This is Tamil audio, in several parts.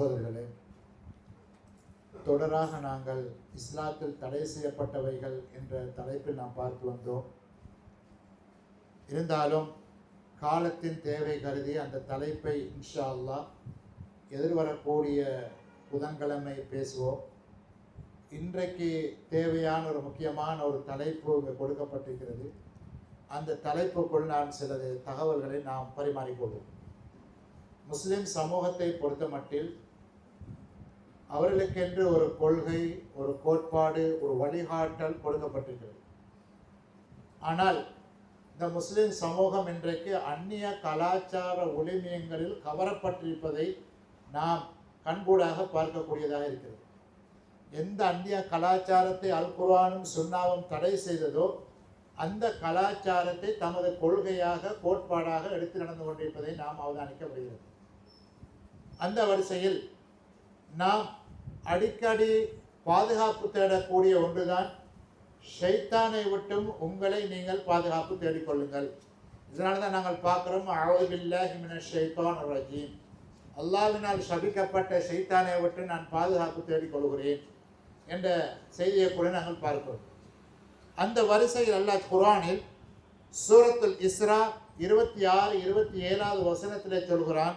சகோதரர்களே தொடராக நாங்கள் இஸ்லாத்தில் தடை செய்யப்பட்டவைகள் என்ற தலைப்பில் நாம் பார்த்து வந்தோம். இருந்தாலும் காலத்தின் தேவை கருதி அந்த தலைப்பை இன்ஷா அல்லாஹ் எதிர்வரக்கூடிய புதன்கிழமை பேசுவோம். இன்றைக்கு தேவையான ஒரு முக்கியமான ஒரு தலைப்பு இங்கே கொடுக்கப்பட்டிருக்கிறது. அந்த தலைப்புக்குள் நான் சிலது தகவல்களை நாம் பரிமாறிக்கொள்வோம். முஸ்லிம் சமூகத்தை பொறுத்தமட்டில் அவர்களுக்கென்று ஒரு கொள்கை ஒரு கோட்பாடு ஒரு வழிகாட்டல் கொடுக்கப்பட்டிருக்கிறது. ஆனால் இந்த முஸ்லிம் சமூகம் இன்றைக்கு அந்நிய கலாச்சார ஒளிமியங்களில் கவரப்பட்டிருப்பதை நாம் கண்கூடாக பார்க்கக்கூடியதாக இருக்கிறது. எந்த அந்நிய கலாச்சாரத்தை அல் குர்ஆனும் சுன்னாவும் தடை செய்ததோ அந்த கலாச்சாரத்தை தமது கொள்கையாக கோட்பாடாக எடுத்து நடந்து கொண்டிருப்பதை நாம் அவதானிக்க முடிகிறது அந்த வரிசையில் நாம் அடிக்கடி பாதுகாப்பு தேடக்கூடிய ஒன்றுதான். ஷைத்தானை விட்டும் உங்களை நீங்கள் பாதுகாப்பு தேடிக்கொள்ளுங்கள். இதனால தான் நாங்கள் பார்க்குறோம் அவுதுபில்லாஹி ஷைத்தான் ரஜீம். அல்லாவினால் சபிக்கப்பட்ட ஷைத்தானை விட்டு நான் பாதுகாப்பு தேடிக்கொள்கிறேன் என்ற செய்தியை கூட நாங்கள் பார்க்கிறோம். அந்த வரிசையில் அல்லா குரானில் சூரத்துல் இஸ்ரா இருபத்தி ஆறு இருபத்தி ஏழாவது வசனத்தில் சொல்கிறான்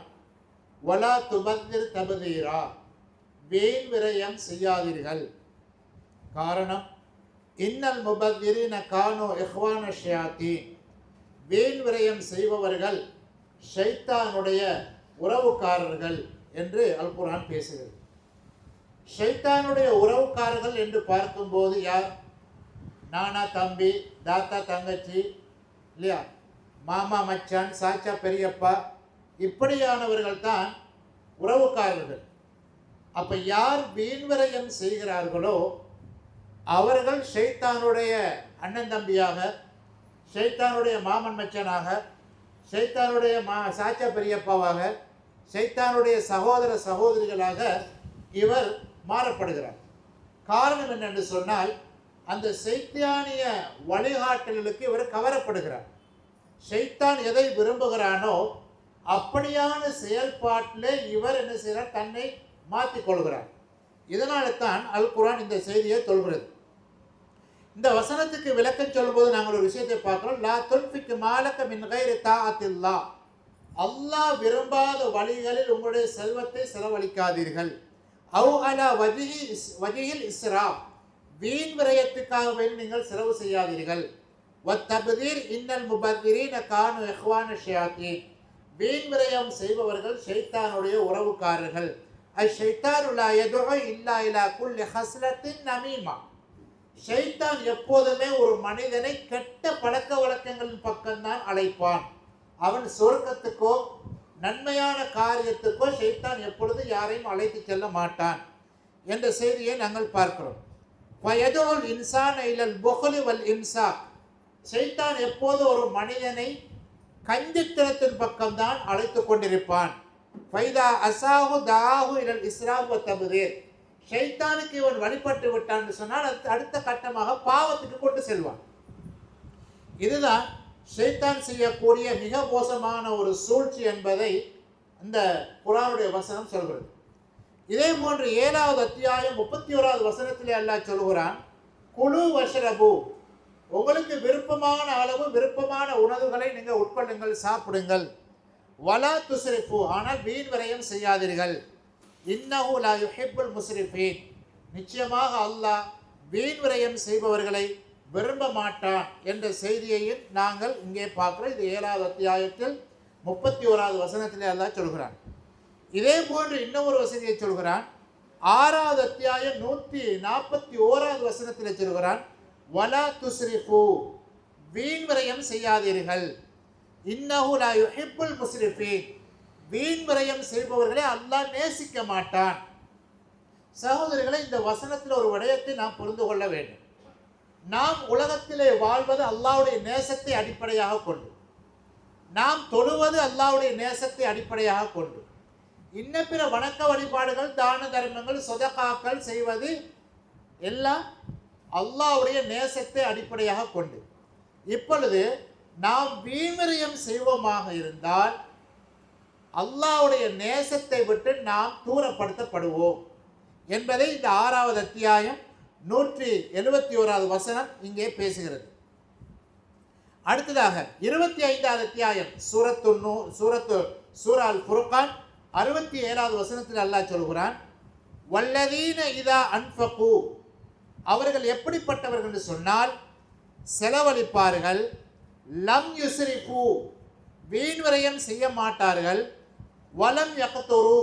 வலா துபத்திர் தபதீரா. வேல் விரயம் செய்யாதீர்கள். காரணம் இன்னல் முபத்திரின கானோ எஹ்வான ஷியாத்தீன். வேல் விரயம் செய்பவர்கள் ஷைத்தானுடைய உறவுக்காரர்கள் என்று அல் பேசுகிறது. ஷைத்தானுடைய உறவுக்காரர்கள் என்று பார்க்கும்போது யார்? நானா தம்பி தாத்தா தங்கச்சி இல்லையா? மாமா மச்சான் சாச்சா பெரியப்பா இப்படியானவர்கள் தான் உறவுக்காரர்கள். அப்போ யார் வீண்விரயம் செய்கிறார்களோ அவர்கள் ஷைத்தானுடைய அண்ணன் தம்பியாக ஷைத்தானுடைய மாமன் மச்சனாக ஷைத்தானுடைய மா சாச்சா பெரியப்பாவாக ஷைத்தானுடைய சகோதர சகோதரிகளாக இவர் மாறப்படுகிறார். காரணம் என்னென்று சொன்னால் அந்த சைத்தானிய வழிகாட்டல்களுக்கு இவர் கவரப்படுகிறார். ஷைத்தான் எதை விரும்புகிறானோ அப்படியான செயல்பாட்டில் இவர் என்ன செய்கிறார்? தன்னை மாற்றிக் கொள்கிறார் இதனால தான் அல் குரான் இந்த செய்தியை சொல்கிறது. இந்த வசனத்துக்கு விளக்கம் சொல்லும்போது நாங்கள் ஒரு விஷயத்தை பார்க்குறோம். லா தொல்பிக்கு மாலக்க மின் கயிறு தாத்தில்லா அல்லாஹ் விரும்பாத வழிகளில் உங்களுடைய செல்வத்தை செலவழிக்காதீர்கள். அவு அலா வஜிஹி இஸ் வஜிஹில் இஸ்ரா. வீண் விரயத்துக்காக வேண்டி நீங்கள் செலவு செய்யாதீர்கள். வத்தபதீர் இன்னல் முபதிரீன கானு எஹ்வான ஷியாத்தீன். வீண் விரயம் செய்பவர்கள் ஷைத்தானுடைய உறவுக்காரர்கள். அஷைத்தானுல்லா எதுகோ இல்லா இலா குல் ஹஸ்லத்தின் நமீமா ஷைத்தான் எப்போதுமே ஒரு மனிதனை கெட்ட பழக்க வழக்கங்களின் பக்கம்தான் அழைப்பான். அவன் சொர்க்கத்துக்கோ நன்மையான காரியத்துக்கோ ஷைத்தான் எப்பொழுது யாரையும் அழைத்து செல்ல மாட்டான். என்ற செய்தியை நாங்கள் பார்க்கிறோம். வயதுல் இன்சான் இல்லல் புகலி வல் இன்சா ஷைத்தான் எப்போது ஒரு மனிதனை கஞ்சித்தனத்தின் பக்கம்தான் அழைத்து கொண்டிருப்பான். ஃபைதா அசாஹு தாஹு இலல் இஸ்ராஃப் தபுதீர் ஷைத்தானுக்கு இவன் வழிபட்டு விட்டான்னு சொன்னால் அடுத்த அடுத்த கட்டமாக பாவத்துக்கு கொண்டு செல்வான். இதுதான் ஷைத்தான் செய்யக்கூடிய மிக மோசமான ஒரு சூழ்ச்சி என்பதை இந்த குரானுடைய வசனம் சொல்கிறது. இதே போன்று ஏழாவது அத்தியாயம் முப்பத்தி ஓராவது வசனத்திலே அல்லாஹ் சொல்கிறான் குழு வஷரபு. உங்களுக்கு விருப்பமான அளவு விருப்பமான உணவுகளை நீங்கள் உட்கொள்ளுங்கள் சாப்பிடுங்கள். வலா துஸ்ரிஃபு ஆனால் வீண் விரயம் செய்யாதீர்கள். இன்னஹு லா யுஹிப்புல் முஸ்ரிஃபீன். நிச்சயமாக அல்லாஹ் வீண் விரயம் செய்பவர்களை விரும்ப மாட்டான் என்ற செய்தியையும் நாங்கள் இங்கே பார்க்குறோம். இது ஏழாவது அத்தியாயத்தில் முப்பத்தி ஓராவது வசனத்திலே அல்லாஹ் சொல்கிறான். இதே போன்று இன்னொரு வசதியை சொல்கிறான். ஆறாவது அத்தியாயம் நூற்றி நாற்பத்தி ஓராவது வசனத்தில் சொல்கிறான். வலா துஸ்ரிஃபு வீண் விரயம் செய்யாதீர்கள். இன்னஹு லா யுஹிப்புல் முஸ்ரிஃபீன் வீண் விரயம் செய்பவர்களை அல்லாஹ் நேசிக்க மாட்டான். சகோதரிகளை இந்த வசனத்தில் ஒரு விடயத்தை நாம் புரிந்து கொள்ள வேண்டும். நாம் உலகத்திலே வாழ்வது அல்லாவுடைய நேசத்தை அடிப்படையாக கொண்டு. நாம் தொழுவது அல்லாவுடைய நேசத்தை அடிப்படையாக கொண்டு. இன்ன பிற வணக்க வழிபாடுகள் தான தர்மங்கள் சொதக்காக்கள் செய்வது எல்லாம் அல்லாவுடைய நேசத்தை அடிப்படையாக கொண்டு. இப்பொழுது நாம் வீண்விரயம் செய்வோமாக இருந்தால் அல்லாஹ்வுடைய நேசத்தை விட்டு நாம் தூரப்படுத்தப்படுவோம். என்பதை இந்த ஆறாவது அத்தியாயம் நூற்றி எழுபத்தி ஓராவது வசனம் இங்கே பேசுகிறது. அடுத்ததாக இருபத்தி ஐந்தாவது அத்தியாயம் சூரத்து நூ சூரத்து சூரால் புருக்கான் அறுபத்தி ஏழாவது வசனத்தில் அல்லாஹ் சொல்கிறான் வல்லதீன இதா அன்பகு அவர்கள் எப்படிப்பட்டவர்கள் என்று சொன்னால் செலவழிப்பார்கள் லம் யுஸ்ரிஃபு வீண் விரயம் செய்ய மாட்டார்கள். வலம் யகத்துரு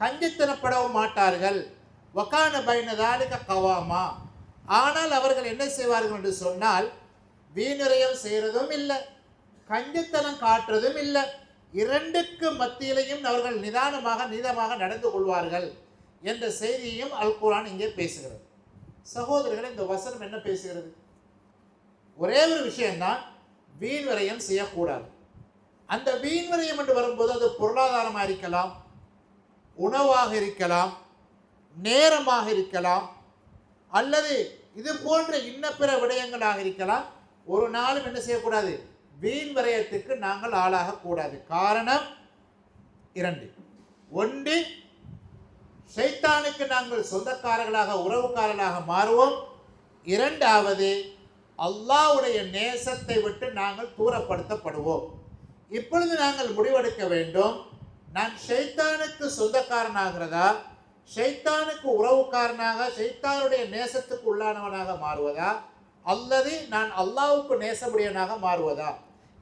கஞ்சித்தனப்படவும் மாட்டார்கள். வக்கான பைனதாலிக கவாமா. ஆனால் அவர்கள் என்ன செய்வார்கள் என்று சொன்னால் வீணுரையம் செய்கிறதும் இல்லை கஞ்சித்தனம் காட்டுறதும் இல்லை இரண்டுக்கு மத்தியிலையும் அவர்கள் நிதானமாக நீதமாக நடந்து கொள்வார்கள் என்ற செய்தியையும் அல் குரான் இங்கே பேசுகிறது. சகோதரர்கள் இந்த வசனம் என்ன பேசுகிறது? ஒரே ஒரு விஷயம்தான் வீண்விரயம் செய்யக்கூடாது. அந்த வீண்விரயம் என்று வரும்போது அது பொருளாதாரமாக இருக்கலாம் உணவாக இருக்கலாம் நேரமாக இருக்கலாம் அல்லது இது போன்ற இன்ன பிற விடயங்களாக இருக்கலாம். ஒரு நாளும் என்ன செய்யக்கூடாது? வீண் விரயத்துக்கு நாங்கள் ஆளாகக்கூடாது காரணம் இரண்டு. ஒன்று சைத்தானுக்கு நாங்கள் சொந்தக்காரர்களாக உறவுக்காரர்களாக மாறுவோம். இரண்டாவது அல்லாஹ்வுடைய நேசத்தை விட்டு நாங்கள் தூரப்படுத்தப்படுவோம். இப்பொழுது நாங்கள் முடிவெடுக்க வேண்டும். நான் ஷைத்தானுக்கு சொந்தக்காரனாகிறதா? ஷைத்தானுக்கு உறவுக்காரனாக ஷைத்தானுடைய நேசத்துக்கு உள்ளானவனாக மாறுவதா? அல்லது நான் அல்லாவுக்கு நேசமுடையனாக மாறுவதா?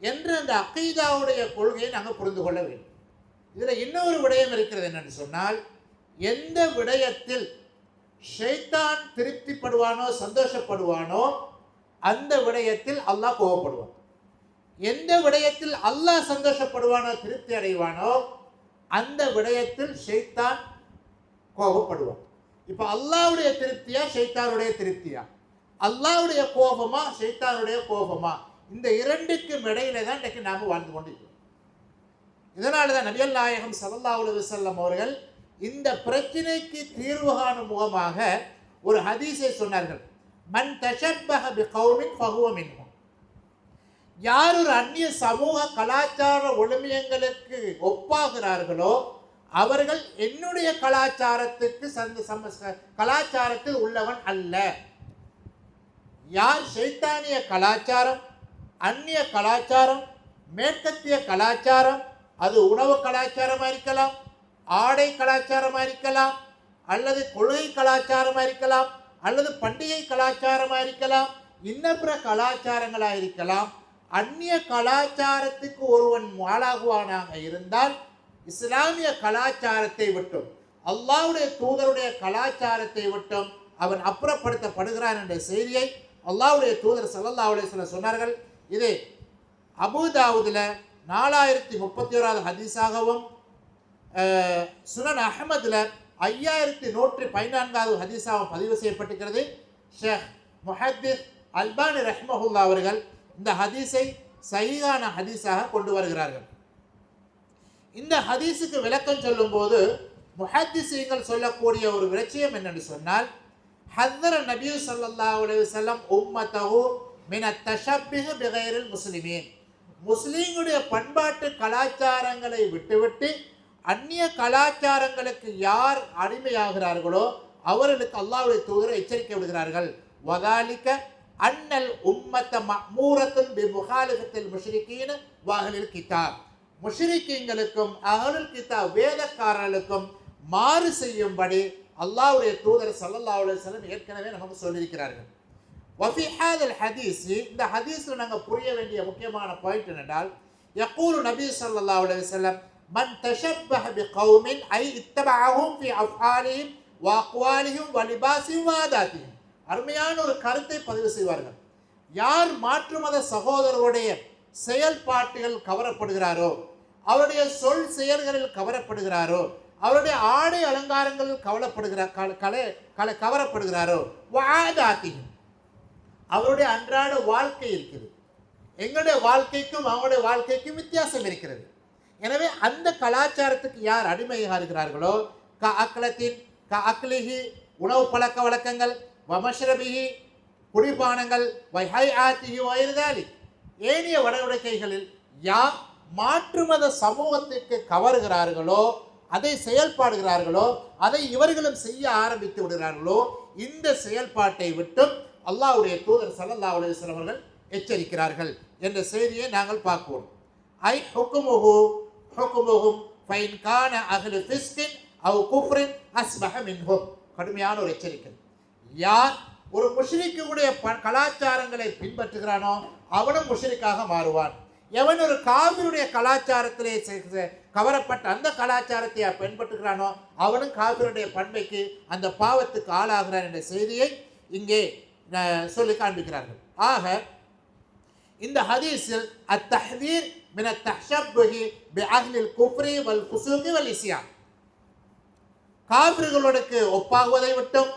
என்று அந்த அக்கீதாவுடைய கொள்கையை நாங்கள் புரிந்து கொள்ள வேண்டும். இதில் இன்னொரு விடயம் இருக்கிறது என்னென்னு சொன்னால் எந்த விடயத்தில் ஷைத்தான் திருப்திப்படுவானோ சந்தோஷப்படுவானோ அந்த விடயத்தில் அல்லாஹ் கோவப்படுவான் எந்த விடயத்தில் அல்லாஹ் சந்தோஷப்படுவானோ திருப்தி அடைவானோ அந்த விடயத்தில் ஷெய்தான் கோபப்படுவான். இப்போ அல்லாஹ்வுடைய திருப்தியா ஷெய்தானுடைய திருப்தியா? அல்லாஹ்வுடைய கோபமா ஷெய்தானுடைய கோபமா? இந்த இரண்டுக்கும் இடையில தான் இன்றைக்கு நாம் வாழ்ந்து கொண்டிருக்கிறோம். இதனால தான் நபியல் நாயகம் ஸல்லல்லாஹு அலைஹி அவர்கள் இந்த பிரச்சனைக்கு தீர்வு காணும் முகமாக ஒரு ஹதீஸை சொன்னார்கள். மன் தஷப்பக பி கௌமின் யார் ஒரு அந்நிய சமூக கலாச்சார ஒழுமியங்களுக்கு ஒப்பாகிறார்களோ அவர்கள் என்னுடைய கலாச்சாரத்துக்கு சந்த சம கலாச்சாரத்தில் உள்ளவன் அல்ல. யார் சைத்தானிய கலாச்சாரம் அந்நிய கலாச்சாரம் மேற்கத்திய கலாச்சாரம் அது உணவு கலாச்சாரமாக இருக்கலாம் ஆடை கலாச்சாரமாக இருக்கலாம் அல்லது கொள்கை கலாச்சாரமாக இருக்கலாம் அல்லது பண்டிகை கலாச்சாரமாக இருக்கலாம் இன்னப்புற கலாச்சாரங்களாக இருக்கலாம் அந்நிய கலாச்சாரத்துக்கு ஒருவன் ஆளாகுவானாக இருந்தால் இஸ்லாமிய கலாச்சாரத்தை விட்டும் அல்லாஹ்வுடைய தூதருடைய கலாச்சாரத்தை விட்டும் அவன் அப்புறப்படுத்தப்படுகிறான் என்ற செய்தியை அல்லாவுடைய தூதர் சல்லல்லாவுடைய சில சொன்னார்கள். இது அபுதாவுதில் நாலாயிரத்தி முப்பத்தி ஓராவது ஹதீஸாகவும் சுனன் அஹமதில் ஐயாயிரத்தி நூற்றி பதினான்காவது ஹதீஸாக பதிவு செய்யப்பட்டிருக்கிறது. ஷேக் முஹத்திஸ் அல்பானி ரஹ்மஹுல்லா அவர்கள் இந்த ஹதீஸை சஹீஹான ஹதீஸாக கொண்டு வருகிறார்கள். இந்த ஹதீஸுக்கு விளக்கம் சொல்லும்போது முஹத்திசீங்கள் சொல்லக்கூடிய ஒரு விளட்சியம் என்னென்னு சொன்னால் ஹதர நபியு சல்லா அலைஹி வஸல்லம் உம்மத்தஹு மின தஷப்பிகு பிகைரில் முஸ்லிமீன். முஸ்லீம்களுடைய பண்பாட்டு கலாச்சாரங்களை விட்டுவிட்டு அந்நிய கலாச்சாரங்களுக்கு யார் அடிமையாகிறார்களோ அவர்களுக்கு அல்லாவுடைய தூதர் எச்சரிக்கை விடுகிறார்கள். வதாலிக்க அன்னல் உம்மத்த மூரத்தும் பி முகாலிஃபத்தில் முஷ்ரிக்கீன கித்தார் கிதாப். முஷ்ரிக்கீங்களுக்கும் அகலுல் கித்தா வேதக்காரர்களுக்கும் மாறு செய்யும்படி அல்லாவுடைய தூதர் சல்லல்லா அலுவலம் ஏற்கனவே நமக்கு சொல்லியிருக்கிறார்கள். வஃபி ஹாதல் ஹதீஸ் இந்த ஹதீஸில் நாங்கள் புரிய வேண்டிய முக்கியமான பாயிண்ட் என்னென்றால் எப்போது நபி சல்லா அலுவலம் மன் தஷப்பஹ பிகௌமின் ஐ இத்தபஅஹும் ஃபி அஃஆலிஹிம் வ அக்வாலிஹிம் வ அருமையான ஒரு கருத்தை பதிவு செய்வார்கள். யார் மாற்று மத சகோதரருடைய செயல்பாட்டுகள் கவரப்படுகிறாரோ அவருடைய சொல் செயல்களில் கவரப்படுகிறாரோ அவருடைய ஆடை அலங்காரங்களில் கவலைப்படுகிறார் கலை கலை கவரப்படுகிறாரோ வாதாத்தியும் அவருடைய அன்றாட வாழ்க்கை இருக்குது எங்களுடைய வாழ்க்கைக்கும் அவங்களுடைய வாழ்க்கைக்கும் வித்தியாசம் இருக்கிறது. எனவே அந்த கலாச்சாரத்துக்கு யார் அடிமையாக இருக்கிறார்களோ க அக்லத்தின் க அக்லிஹி உணவு பழக்க வழக்கங்கள் வமஷ்ரபிஹி குடிபானங்கள் வைஹை ஆத்திஹி வயதாலி ஏனைய வடவடிக்கைகளில் யார் மாற்று மத சமூகத்திற்கு கவருகிறார்களோ அதை செயல்பாடுகிறார்களோ அதை இவர்களும் செய்ய ஆரம்பித்து விடுகிறார்களோ இந்த செயல்பாட்டை விட்டும் அல்லாவுடைய தூதர் சல்லா அலைஹி அவர்கள் எச்சரிக்கிறார்கள். என்ற செய்தியை நாங்கள் பார்க்கிறோம் ஐ ஹுக்குமுகு ஹுக்குமுஹும் ஃபைன் கான அகலு ஃபிஸ்கின் அவ் குஃப்ரின் அஸ்பஹ மின்ஹும் கடுமையான ஒரு எச்சரிக்கை. யார் ஒரு முஷ்ரிக்குடைய ப கலாச்சாரங்களை பின்பற்றுகிறானோ அவனும் முஷ்ரிக்காக மாறுவான். எவன் ஒரு காவிருடைய கலாச்சாரத்திலே கவரப்பட்ட அந்த கலாச்சாரத்தை பின்பற்றுகிறானோ அவனும் காவிருடைய பண்பைக்கு அந்த பாவத்துக்கு ஆளாகிறான் என்ற செய்தியை இங்கே சொல்லி காண்பிக்கிறார்கள். ஆக இந்த ஹதீஸில் அத்தஹதீர் من التشبه بأهل الكفر والفسوق வல் ஃபுசூகி ஒப்பாகுவதை விட்டும்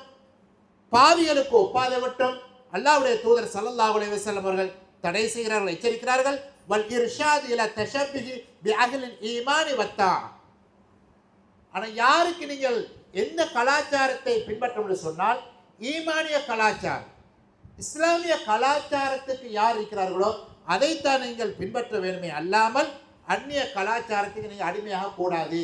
பாவிகளுக்கு ஒப்பாதை விட்டும் அல்லாஹ்வுடைய தூதர் ஸல்லல்லாஹு அலைஹி வஸல்லம் அவர்கள் தடை செய்கிறார்கள் எச்சரிக்கிறார்கள். வல் இர்ஷாத் இல தஷப்பிஹி பி அஹ்லில் ஈமானி வத்தா ஆனால் யாருக்கு நீங்கள் எந்த கலாச்சாரத்தை பின்பற்றணும்னு சொன்னால் ஈமானிய கலாச்சாரம் இஸ்லாமிய கலாச்சாரத்துக்கு யார் இருக்கிறார்களோ அதைத்தான் நீங்கள் பின்பற்ற வேண்டுமே அல்லாமல் அந்நிய கலாச்சாரத்துக்கு நீங்கள் அடிமையாக கூடாது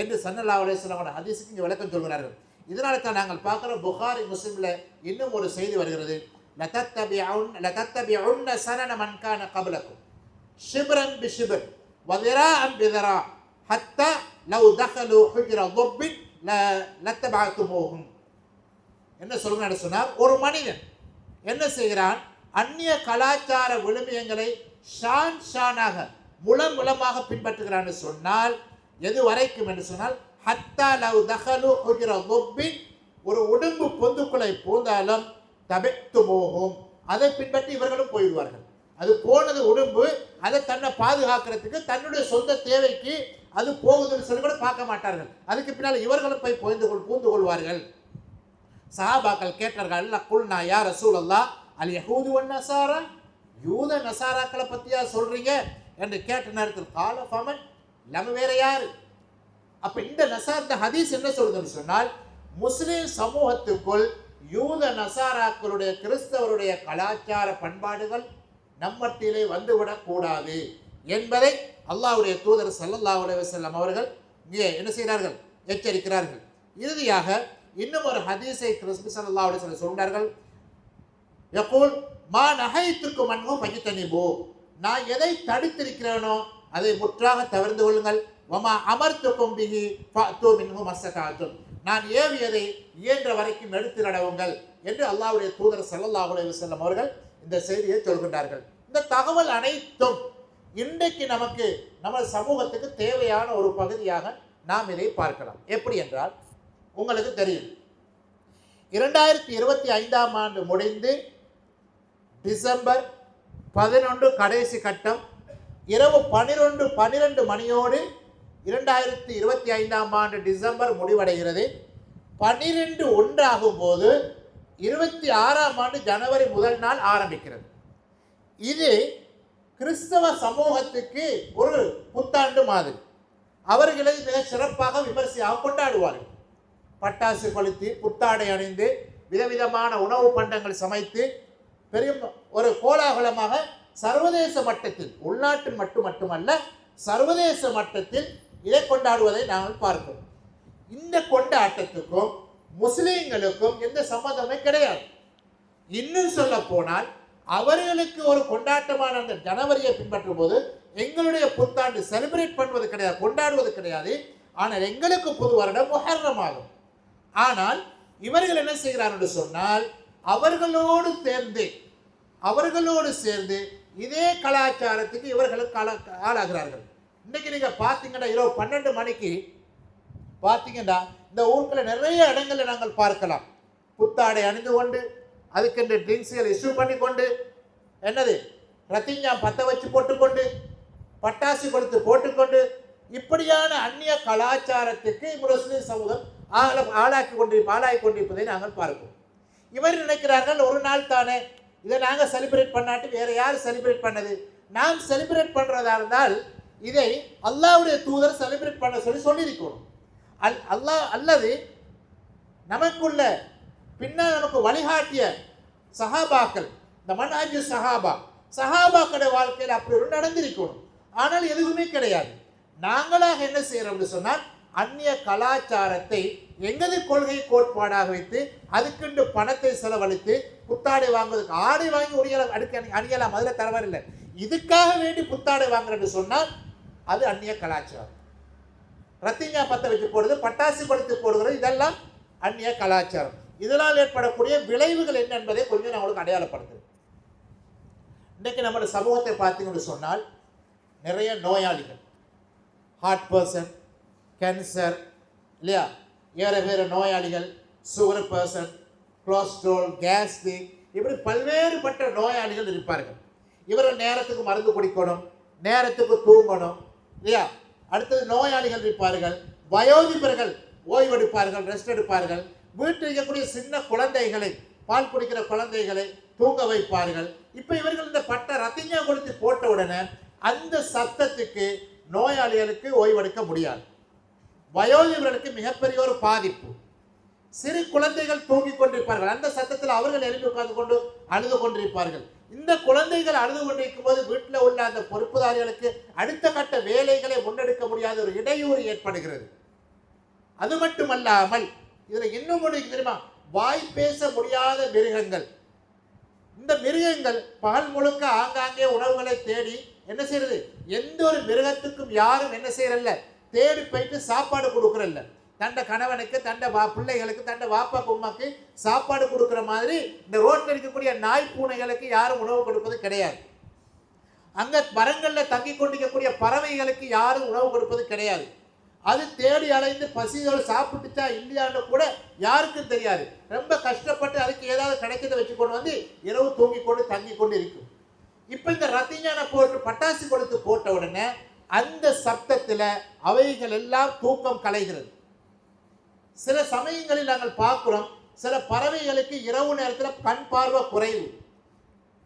என்று சன்னல்லா அலையாமோட ஹதீஸுக்கு இங்கே விளக்கம் சொல்கிறார்கள். இதனால தான் நாங்கள் பார்க்குற புகாரி முஸ்லிமில் இன்னும் ஒரு செய்தி வருகிறது. லதத்தபிஉன் லதத்தபிஉன்ன சனன மன் கான கபலக்கும். ஷிப்ரன் பி வதிரா வதிராஅன் பிதரா ஹத்தா லவ் தஹலு ஹுஜ்ர துப்பின் ல லத்தபஅத்துமூஹும் என்ன சொல்கிறான்னு சொன்னால் ஒரு மனிதன் என்ன செய்கிறான்? அந்நிய கலாச்சார விழுமியங்களை ஷான் ஷானாக முளம் முளமாக பின்பற்றுகிறான்னு சொன்னால் எது வரைக்கும் என்று சொன்னால் ஹத்தா லவ் தஹலு ஹுஜ்ர துப்பின் ஒரு உடம்பு பொந்துக்குள்ளை பூந்தாலும் தபெத்து போகும். அதை பின்பற்றி இவர்களும் போயிடுவார்கள். அது போனது உடம்பு அதை தன்னை பாதுகாக்கிறதுக்கு தன்னுடைய சொந்த தேவைக்கு அது போகுதுன்னு சொல்லி கூட பார்க்க மாட்டார்கள். அதுக்கு பின்னால் இவர்களும் போய் புரிந்து கொள் பூந்து கொள்வார்கள். சஹாபாக்கள் கேட்டார்கள் அல்ல குல்னா யார் ரசூல் அல்லா அல் யஹூது ஒன் நசாரா? யூத நசாராக்களை பற்றியா சொல்கிறீங்க என்று கேட்ட நேரத்தில் கால ஃபமன் நம்ம வேற யார்? அப்போ இந்த நசார் இந்த ஹதீஸ் என்ன சொல்றதுன்னு சொன்னால் முஸ்லீம் சமூகத்துக்குள் யூத நசாராக்களுடைய கிறிஸ்தவருடைய கலாச்சார பண்பாடுகள் நம்மத்திலே வந்துவிடக்கூடாது என்பதை அல்லாவுடைய தூதர் ஸல்லல்லாஹு செல்லம் அவர்கள் இங்கே என்ன செய்கிறார்கள்? எச்சரிக்கிறார்கள். இறுதியாக இன்னும் ஒரு ஹதீஸை கிறிஸ்து ஸல்லல்லாஹு அலைஹி சொன்னார்கள் சொல்கிறார்கள். யகூல் மா நஹைத்துக்கு மன்ஹு பஜித்தனிபு நான் எதை தடுத்திருக்கிறேனோ அதை முற்றாக தவிர்த்து கொள்ளுங்கள். வமா அமர்த்துக்கும் கொம்பிகி ஃபஅத்து மின்ஹு மசகாத்தும் நான் ஏவியதை இயன்ற வரைக்கும் எடுத்து நடவுங்கள் என்று அல்லாவுடைய தூதர் ஸல்லல்லாஹு அலைஹி அவர்கள் இந்த செய்தியை சொல்கின்றார்கள். இந்த தகவல் அனைத்தும் இன்றைக்கு நமக்கு நம்ம சமூகத்துக்கு தேவையான ஒரு பகுதியாக நாம் இதை பார்க்கலாம். எப்படி என்றால் உங்களுக்கு தெரியும். இரண்டாயிரத்தி இருபத்தி ஐந்தாம் ஆண்டு முடிந்து டிசம்பர் பதினொன்று கடைசி கட்டம் இரவு பன்னிரெண்டு பன்னிரெண்டு மணியோடு இரண்டாயிரத்தி இருபத்தி ஐந்தாம் ஆண்டு டிசம்பர் முடிவடைகிறது. பன்னிரெண்டு ஒன்றாகும் போது இருபத்தி ஆறாம் ஆண்டு ஜனவரி முதல் நாள் ஆரம்பிக்கிறது. இது கிறிஸ்தவ சமூகத்துக்கு ஒரு புத்தாண்டு மாதிரி. அவர்களை மிக சிறப்பாக விமர்சையாக கொண்டாடுவார்கள். பட்டாசு கொளுத்தி புத்தாடை அணிந்து விதவிதமான உணவு பண்டங்கள் சமைத்து பெரிய ஒரு கோலாகலமாக சர்வதேச மட்டத்தில் உள்நாட்டு மட்டும் மட்டுமல்ல சர்வதேச மட்டத்தில் இதை கொண்டாடுவதை நாங்கள் பார்க்கிறோம். இந்த கொண்டாட்டத்துக்கும் முஸ்லீம்களுக்கும் எந்த சம்மந்தமே கிடையாது. இன்னும் சொல்ல போனால் அவர்களுக்கு ஒரு கொண்டாட்டமான அந்த ஜனவரியை பின்பற்றும் போது எங்களுடைய புத்தாண்டு செலிப்ரேட் பண்ணுவது கிடையாது கொண்டாடுவது கிடையாது. ஆனால் எங்களுக்கு புது வருடம் முகர்ணமாகும் ஆகும். ஆனால் இவர்கள் என்ன செய்கிறார்கள் என்று சொன்னால் அவர்களோடு சேர்ந்து அவர்களோடு சேர்ந்து இதே கலாச்சாரத்துக்கு இவர்களும் கல ஆளாகிறார்கள். இன்றைக்கி நீங்கள் பார்த்தீங்கன்னா இரவு பன்னெண்டு மணிக்கு பார்த்தீங்கன்னா இந்த ஊருக்குள்ள நிறைய இடங்களை நாங்கள் பார்க்கலாம். புத்தாடை அணிந்து கொண்டு அதுக்கென்று ட்ரிங்க்ஸுகள் இஷ்யூ பண்ணி கொண்டு என்னது? ரத்திஞ்சா பற்ற வச்சு போட்டுக்கொண்டு பட்டாசு கொடுத்து போட்டுக்கொண்டு இப்படியான அந்நிய கலாச்சாரத்துக்கு முஸ்லீம் சமூகம் ஆள ஆளாக்கி கொண்டு ஆளாகி கொண்டிருப்பதை நாங்கள் பார்க்கிறோம் இவர் நினைக்கிறார்கள் ஒரு நாள் தானே. இதை நாங்கள் செலிப்ரேட் பண்ணாட்டு வேறு யார் செலிப்ரேட் பண்ணது? நாம் செலிப்ரேட் பண்ணுறதா இருந்தால் இதை அல்லாஹ்வுடைய தூதர் செலிப்ரேட் பண்ண சொல்லி சொல்லியிருக்கணும் அல் அல்லாஹ் அல்லது நமக்குள்ள பின்னால் நமக்கு வழிகாட்டிய சஹாபாக்கள் இந்த மன்ஹாஜு சஹாபா சஹாபாக்களுடைய வாழ்க்கையில் அப்படி ஒரு நடந்திருக்கணும் ஆனால் எதுவுமே கிடையாது. நாங்களாக என்ன செய்யறோம்னு சொன்னால் அந்நிய கலாச்சாரத்தை எங்கது கொள்கை கோட்பாடாக வைத்து அதுக்குண்டு பணத்தை செலவழித்து புத்தாடை வாங்குவதற்கு ஆடை வாங்கி உரிய அடுக்க அணியலாம் அதில் தரவில்லை இதுக்காக வேண்டி புத்தாடை வாங்குறேன்னு சொன்னால் அது அந்நிய கலாச்சாரம். ரத்திங்கா பத்த வச்சு போடுறது பட்டாசு படுத்து போடுகிறது இதெல்லாம் அந்நிய கலாச்சாரம். இதனால் ஏற்படக்கூடிய விளைவுகள் என்ன என்பதை கொஞ்சம் நான் உங்களுக்கு அடையாளப்படுத்துகிறேன் இன்றைக்கு நம்மளோட சமூகத்தை பார்த்தீங்கன்னு சொன்னால் நிறைய நோயாளிகள் ஹார்ட் பர்சன் கேன்சர் இல்லையா? வேறு வேறு நோயாளிகள் சுகர் பர்சன் கொலஸ்ட்ரால் கேஸ்ட்ரிக் இப்படி பல்வேறுபட்ட நோயாளிகள் இருப்பார்கள். இவர்கள் நேரத்துக்கு மருந்து குடிக்கணும் நேரத்துக்கு தூங்கணும் இல்லையா? அடுத்தது நோயாளிகள் இருப்பார்கள் வயோதிபர்கள் ஓய்வெடுப்பார்கள் ரெஸ்ட் எடுப்பார்கள். வீட்டில் இருக்கக்கூடிய சின்ன குழந்தைகளை பால் குடிக்கிற குழந்தைகளை தூங்க வைப்பார்கள். இப்போ இவர்கள் இந்த பட்ட ரத்திஞ்சா கொடுத்து போட்ட உடனே அந்த சத்தத்துக்கு நோயாளிகளுக்கு ஓய்வெடுக்க முடியாது. வயோதிபர்களுக்கு மிகப்பெரிய ஒரு பாதிப்பு. சிறு குழந்தைகள் தூங்கிக் கொண்டிருப்பார்கள். அந்த சத்தத்தில் அவர்கள் எழுப்பி உட்கார்ந்து கொண்டு அழுது கொண்டிருப்பார்கள். இந்த குழந்தைகள் அழுது கொண்டிருக்கும் போது வீட்டில் உள்ள அந்த பொறுப்புதாரிகளுக்கு அடுத்த கட்ட வேலைகளை முன்னெடுக்க முடியாத ஒரு இடையூறு ஏற்படுகிறது. அது மட்டுமல்லாமல் இதில் இன்னும் ஒன்று தெரியுமா? வாய் பேச முடியாத மிருகங்கள். இந்த மிருகங்கள் பகல் முழுக்க ஆங்காங்கே உணவுகளை தேடி என்ன செய்யறது? எந்த ஒரு மிருகத்துக்கும் யாரும் என்ன செய்யறல்ல. தேடி போயிட்டு சாப்பாடு கொடுக்குறல்ல. தண்ட கணவனுக்கு தண்ட வா பிள்ளைகளுக்கு தண்ட வாப்பா கும்மாக்கு சாப்பாடு கொடுக்குற மாதிரி இந்த ரோட்டில் இருக்கக்கூடிய நாய் பூனைகளுக்கு யாரும் உணவு கொடுப்பது கிடையாது. அங்கே மரங்களில் தங்கி கொண்டிருக்கக்கூடிய பறவைகளுக்கு யாரும் உணவு கொடுப்பது கிடையாது. அது தேடி அலைந்து பசியோடு சாப்பிட்டுச்சா இல்லையான்னு கூட யாருக்கும் தெரியாது. ரொம்ப கஷ்டப்பட்டு அதுக்கு ஏதாவது கிடைக்கிறத வச்சு கொண்டு வந்து இரவு தூங்கி கொண்டு தங்கி கொண்டு இருக்கும். இப்போ இந்த ரத்திஞான போட்டு பட்டாசு கொடுத்து போட்ட உடனே அந்த சப்தத்தில் அவைகள் எல்லாம் தூக்கம் கலைகிறது. சில சமயங்களில் நாங்கள் பார்க்குறோம் சில பறவைகளுக்கு இரவு நேரத்தில் கண் பார்வை குறைவு.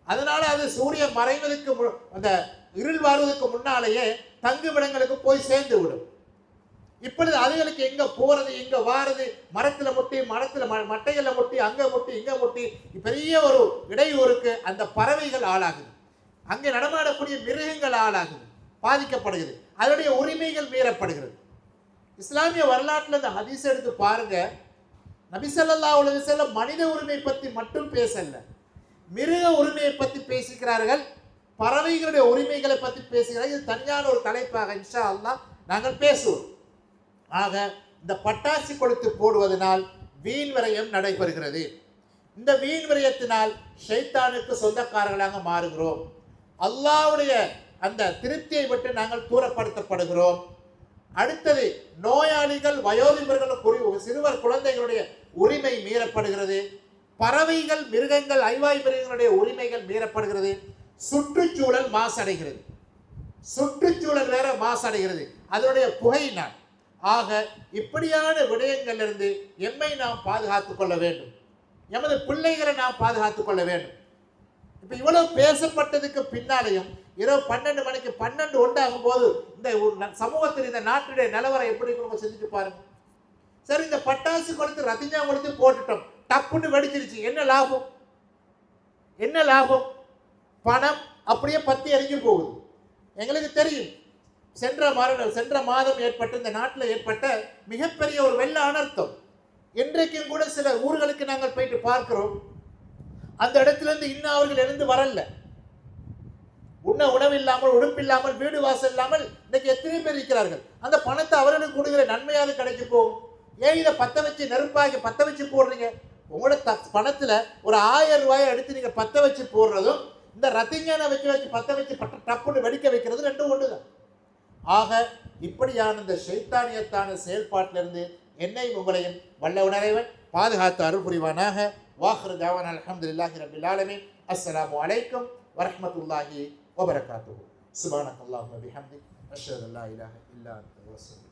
அதனால் அது சூரியன் மறைவதற்கு அந்த இருள் வருவதற்கு முன்னாலேயே தங்குமிடங்களுக்கு போய் சேர்ந்து விடும். இப்பொழுது அதுகளுக்கு எங்கே போகிறது எங்கே வாரது? மரத்தில் முட்டி மரத்தில் ம- மட்டைகளில் முட்டி அங்கே முட்டி இங்கே முட்டி பெரிய ஒரு இடையூறுக்கு அந்த பறவைகள் ஆளாகுது. அங்கே நடமாடக்கூடிய மிருகங்கள் ஆளாகுது. பாதிக்கப்படுகிறது. அதனுடைய உரிமைகள் மீறப்படுகிறது. இஸ்லாமிய வரலாற்றில் இந்த ஹதீஸ் எடுத்து பாருங்க. நபிசல்லா உலக செல்ல மனித உரிமை பற்றி மட்டும் பேசல. மிருக உரிமையை பற்றி பேசுகிறார்கள் பறவைகளுடைய உரிமைகளை பற்றி பேசுகிறார்கள். இது தனியான ஒரு தலைப்பாக இன்ஷா அல்லா நாங்கள் பேசுவோம். ஆக இந்த பட்டாசு கொடுத்து போடுவதனால் வீண் விரயம் நடைபெறுகிறது. இந்த வீண் விரயத்தினால் ஷைத்தானுக்கு சொந்தக்காரர்களாக மாறுகிறோம். அல்லாவுடைய அந்த திருப்தியை விட்டு நாங்கள் தூரப்படுத்தப்படுகிறோம். அடுத்தது நோயாளிகள் வயோதிபர்கள் சிறுவர் குழந்தைகளுடைய உரிமை மீறப்படுகிறது. பறவைகள் மிருகங்கள் ஐவாய் மிருகங்களுடைய உரிமைகள் மீறப்படுகிறது. சுற்றுச்சூழல் மாசடைகிறது. சுற்றுச்சூழல் வேற மாசடைகிறது. அதனுடைய புகையினால் ஆக இப்படியான விடயங்களிலிருந்து எம்மை நாம் பாதுகாத்துக் கொள்ள வேண்டும். எமது பிள்ளைகளை நாம் பாதுகாத்துக் கொள்ள வேண்டும். இப்போ இவ்வளவு பேசப்பட்டதுக்கு பின்னாலேயும் இரவு பன்னெண்டு மணிக்கு பன்னெண்டு ஒன்றாகும் போது இந்த சமூகத்தில் இந்த நாட்டுடைய நிலவரம் எப்படி இருக்கும் செஞ்சுட்டு பாருங்க சரி இந்த பட்டாசு கொடுத்து ரத்திஞ்சா கொடுத்து போட்டுட்டோம். டப்புன்னு வெடிச்சிருச்சு. என்ன லாபம்? என்ன லாபம்? பணம் அப்படியே பத்தி எரிஞ்சு போகுது. எங்களுக்கு தெரியும் சென்ற மாதம் சென்ற மாதம் ஏற்பட்ட இந்த நாட்டில் ஏற்பட்ட மிகப்பெரிய ஒரு வெள்ள அனர்த்தம். இன்றைக்கும் கூட சில ஊர்களுக்கு நாங்கள் போயிட்டு பார்க்கிறோம். அந்த இடத்துலேருந்து இன்னும் அவர்கள் எழுந்து வரல உண்ண உணவு இல்லாமல் உடுப்பு இல்லாமல் வீடு வாசல் இல்லாமல் இன்னைக்கு எத்தனை பேர் இருக்கிறார்கள். அந்த பணத்தை அவர்களுக்கு கொடுக்குற நன்மையாவது கிடைச்சு போகும். ஏன் இதை பத்த வச்சு நெருப்பாக்கி பத்த வச்சு போடுறீங்க? உங்களோட த பணத்தில் ஒரு ஆயிரம் ரூபாயை எடுத்து நீங்கள் பத்த வச்சு போடுறதும் இந்த ரத்திஞானை வச்சு வச்சு பத்த வச்சு பட்ட டப்புன்னு வெடிக்க வைக்கிறது ரெண்டும் ஒன்று தான் ஆக இப்படியான இந்த சைத்தானியத்தான செயல்பாட்டிலிருந்து என்னை உங்களையும் வல்ல உணரைவன் واخر دعوانا الحمد لله رب العالمين. السلام عليكم ورحمة الله وبركاته. سبحانك اللهم وبحمدك أشهد أن لا إله إلا أنت وأستغفرك